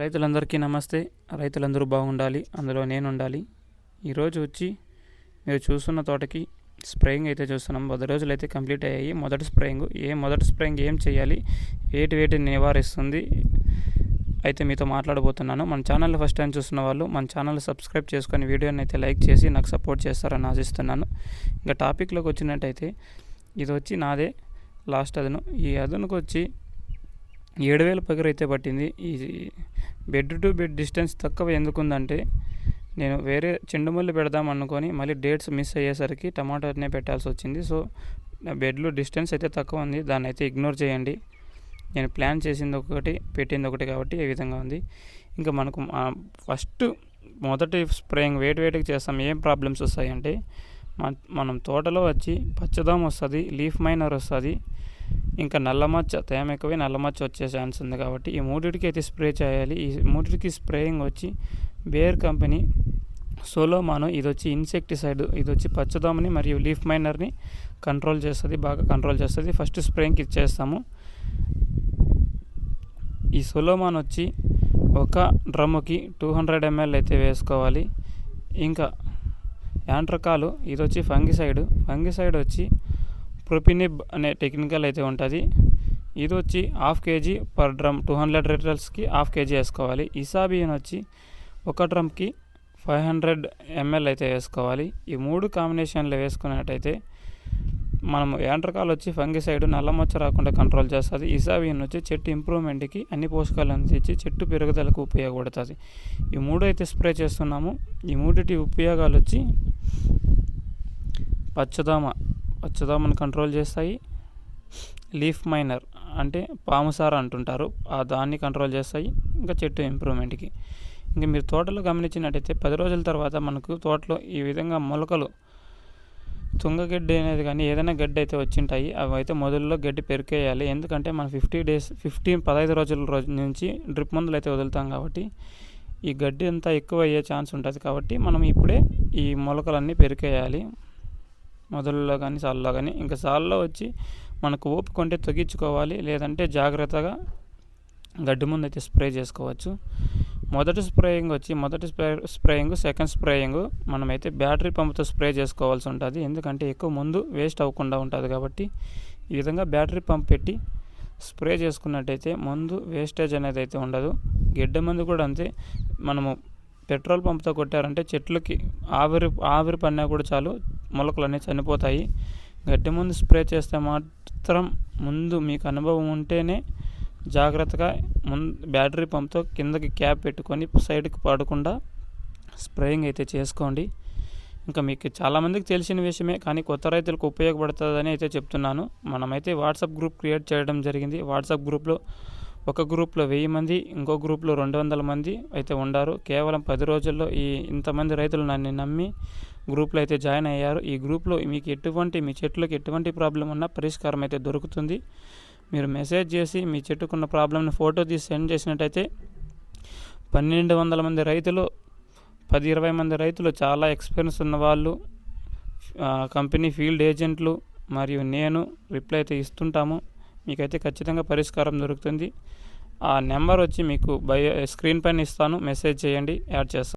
రైతులందరికీ నమస్తే. రైతులందరూ బాగుండాలి అందులో నేను ఉండాలి ఈరోజు వచ్చి మీరు చూస్తున్న తోటకి స్ప్రేయింగ్ అయితే చూస్తున్నాం. పది రోజులు అయితే కంప్లీట్ అయ్యాయి. మొదటి స్ప్రేయింగ్ ఏ మొదటి స్ప్రేయింగ్ ఏం చేయాలి ఏటి వేటిని నివారిస్తుంది అయితే మీతో మాట్లాడబోతున్నాను. మన ఛానల్ ఫస్ట్ టైం చూస్తున్న వాళ్ళు మన ఛానల్ సబ్స్క్రైబ్ చేసుకొని వీడియోని అయితే లైక్ చేసి నాకు సపోర్ట్ చేస్తారని ఆశిస్తున్నాను. ఇంకా టాపిక్లోకి వచ్చినట్టయితే ఇది వచ్చి నాదే లాస్ట్ అదను. ఈ అదనుకు వచ్చి ఏడు వేల పగర అయితే పట్టింది. ఈ బెడ్ టు బెడ్ డిస్టెన్స్ తక్కువ ఎందుకుందంటే నేను వేరే చెండుమల్లి పెడదాం అనుకొని మళ్ళీ డేట్స్ మిస్ అయ్యేసరికి టమాటోనే పెట్టాల్సి వచ్చింది సో బెడ్లో డిస్టెన్స్ అయితే తక్కువ ఉంది. దాన్ని అయితే ఇగ్నోర్ చేయండి. నేను ప్లాన్ చేసింది ఒకటి పెట్టింది ఒకటి కాబట్టి ఈ విధంగా ఉంది. ఇంకా మనకు ఫస్ట్ మొదటి స్ప్రేయింగ్ వేటి వేటికి చేస్తాం. ఏం ప్రాబ్లమ్స్ వస్తాయంటే మనం తోటలో వచ్చి పచ్చదం వస్తుంది లీఫ్ మైనర్ వస్తుంది. ఇంకా నల్లమచ్చ తేమ ఎక్కువై నల్లమచ్చ వచ్చే ఛాన్స్ ఉంది కాబట్టి ఈ మూడిటికి అయితే స్ప్రే చేయాలి. ఈ మూడిటికి స్ప్రేయింగ్ వచ్చి బేర్ కంపెనీ సోలోమాను ఇది వచ్చి ఇన్సెక్టిసైడ్ ఇది వచ్చి పచ్చదోమని మరియు లీఫ్ మైనర్ని కంట్రోల్ చేస్తుంది బాగా కంట్రోల్ చేస్తుంది. ఫస్ట్ స్ప్రేయింగ్కి ఇచ్చేస్తాము ఈ సోలోమాన్ వచ్చి ఒక డ్రమ్ముకి టూ హండ్రెడ్ ఎంఎల్ అయితే వేసుకోవాలి. ఇంకా యాంట్రకాలు ఇది వచ్చి ఫంగిసైడ్ ఫంగిసైడ్ వచ్చి ప్రొపినిబ్ అనే టెక్నికల్ అయితే ఉంటుంది. ఇది వచ్చి half KG per drum two hundred లీటర్స్కి half KG వేసుకోవాలి. ఇసాబియన్ వచ్చి ఒక డ్రమ్కి ఫైవ్ హండ్రెడ్ ఎంఎల్ అయితే వేసుకోవాలి. ఈ మూడు కాంబినేషన్లో వేసుకున్నట్టయితే మనం యాంట్రకాలు వచ్చి ఫంగిసైడ్ నల్లమచ్చ రాకుండా కంట్రోల్ చేస్తుంది. ఇసాబియన్ వచ్చి చెట్టు ఇంప్రూవ్మెంట్కి అన్ని పోషకాలు అందించి చెట్టు పెరుగుదలకు ఉపయోగపడుతుంది. ఈ మూడు అయితే స్ప్రే చేస్తున్నాము. ఈ మూడిటి ఉపయోగాలు వచ్చి పచ్చదోమ పచ్చదోమను కంట్రోల్ చేస్తాయి. లీఫ్ మైనర్ అంటే పాముసార అంటుంటారు. ఆ దాన్ని కంట్రోల్ చేస్తాయి. ఇంకా చెట్టు ఇంప్రూవ్మెంట్కి ఇంకా మీరు తోటలో గమనించినట్టయితే పది రోజుల తర్వాత మనకు తోటలో ఈ విధంగా మొలకలు తుంగగడ్డి అనేది కానీ ఏదైనా గడ్డి అయితే వచ్చింటాయి. అవి అయితే మొదల్లో గడ్డి పెరికేయాలి ఎందుకంటే మనం ఫిఫ్టీ డేస్ ఫిఫ్టీన్ పదహైదు రోజుల రోజు నుంచి డ్రిప్ మందులు అయితే వదులుతాం కాబట్టి ఈ గడ్డి అంతా ఎక్కువ అయ్యే ఛాన్స్ ఉంటుంది కాబట్టి మనం ఇప్పుడే ఈ మొలకలన్నీ పెరికేయాలి మొదల్లో కానీ సాల్లో కానీ ఇంకా సాల్లో వచ్చి మనకు ఓపిక ఉంటే తొగించుకోవాలి లేదంటే జాగ్రత్తగా గడ్డి ముందు అయితే స్ప్రే చేసుకోవచ్చు. మొదటి స్ప్రేయింగ్ వచ్చి మొదటి స్ప్రే స్ప్రేయింగ్ సెకండ్ స్ప్రేయింగ్ మనమైతే బ్యాటరీ పంప్తో స్ప్రే చేసుకోవాల్సి ఉంటుంది. ఎందుకంటే ఎక్కువ ముందు వేస్ట్ అవ్వకుండా ఉంటుంది కాబట్టి ఈ విధంగా బ్యాటరీ పంప్ పెట్టి స్ప్రే చేసుకున్నట్టయితే ముందు వేస్టేజ్ అనేది అయితే ఉండదు. గిడ్డ మందు కూడా అంతే. మనము పెట్రోల్ పంప్తో కొట్టారంటే చెట్లకి ఆవిరి ఆవిరి పడినా కూడా చాలు మొలకలు అనేవి చనిపోతాయి. గడ్డి ముందు స్ప్రే చేస్తే మాత్రం ముందు మీకు అనుభవం ఉంటేనే జాగ్రత్తగా ముందు బ్యాటరీ పంప్తో కిందకి క్యాప్ పెట్టుకొని సైడ్కి పడకుండా స్ప్రేయింగ్ అయితే చేసుకోండి. ఇంకా మీకు చాలామందికి తెలిసిన విషయమే కానీ కొత్త రైతులకు ఉపయోగపడుతుందని అయితే చెప్తున్నాను. మనమైతే వాట్సాప్ గ్రూప్ క్రియేట్ చేయడం జరిగింది. వాట్సాప్ గ్రూప్లో ఒక గ్రూప్లో వెయ్యి మంది ఇంకో గ్రూప్లో రెండు వందల మంది అయితే ఉండారు. కేవలం పది రోజుల్లో ఈ ఇంతమంది రైతులు నన్ను నమ్మి గ్రూప్లో అయితే జాయిన్ అయ్యారు. ఈ గ్రూప్లో మీకు ఎటువంటి మీ చెట్లకు ఎటువంటి ప్రాబ్లం ఉన్నా పరిష్కారం అయితే దొరుకుతుంది. మీరు మెసేజ్ చేసి మీ చెట్టుకున్న ప్రాబ్లమ్ని ఫోటో తీసి సెండ్ చేసినట్టయితే పన్నెండు వందల మంది రైతులు పది ఇరవై మంది రైతులు చాలా ఎక్స్పీరియన్స్ ఉన్న వాళ్ళు కంపెనీ ఫీల్డ్ ఏజెంట్లు మరియు నేను రిప్లై అయితే ఇస్తుంటాము. మీకైతే ఖచ్చితంగా పరిష్కారం దొరుకుతుంది. ఆ నెంబర్ వచ్చి మీకు బయో స్క్రీన్ పైన ఇస్తాను. మెసేజ్ చేయండి. యాడ్ చేస్తాను.